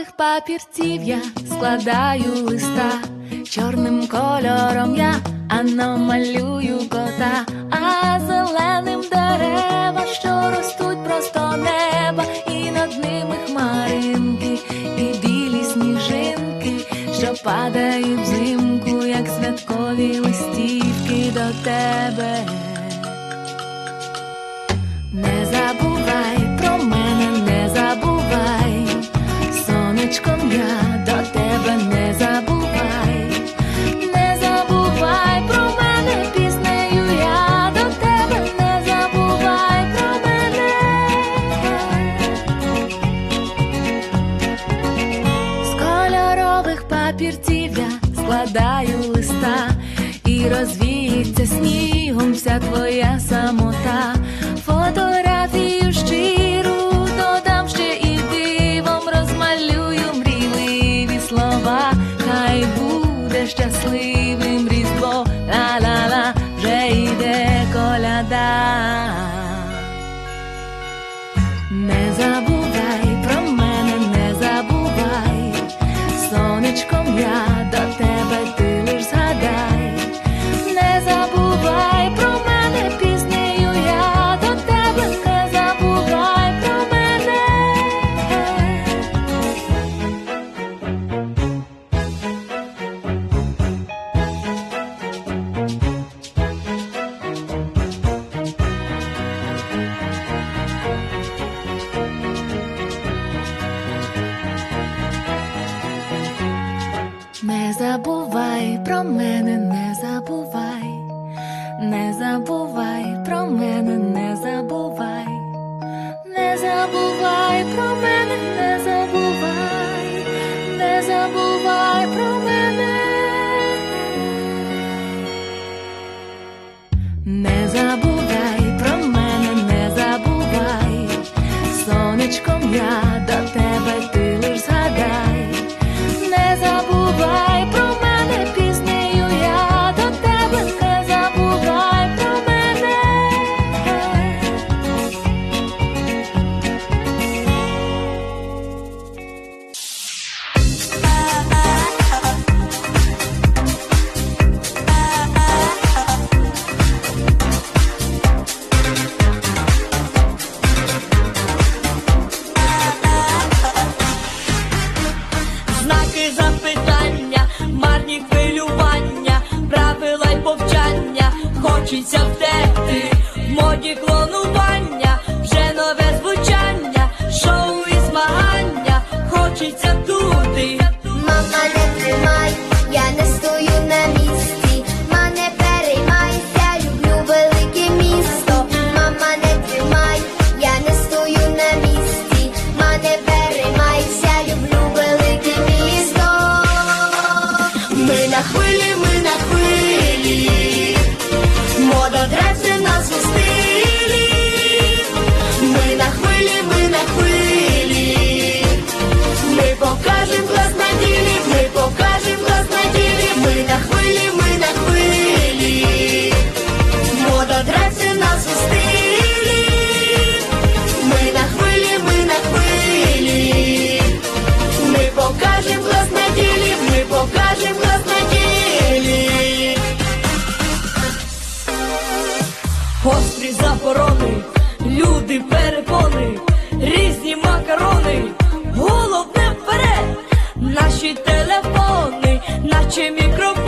білих папірців я складаю листа, чорним кольором я аномалюю кота, а зеленим дерева, що ростуть просто неба, і над ними хмаринки, і білі сніжинки, що падають взимку, як святкові листівки до тебе. 사다. Хочеться туди, мама не тримає. nasze telefony, nasze mikrofony.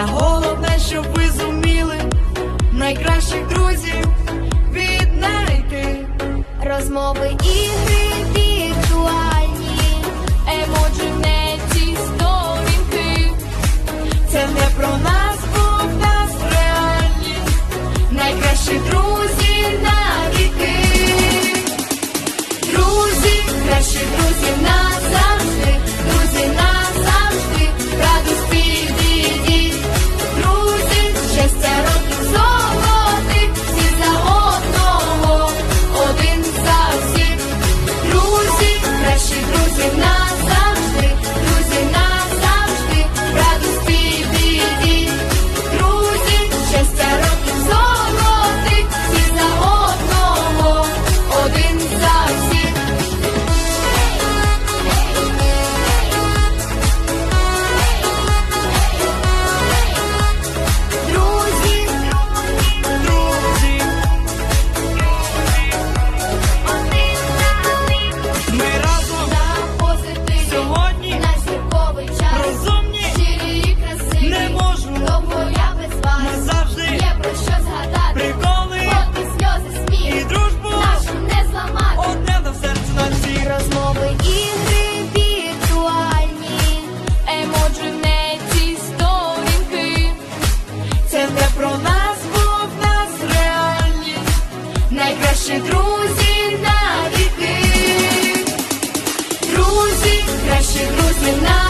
arroba друзі на. Друзі, кращі друзі на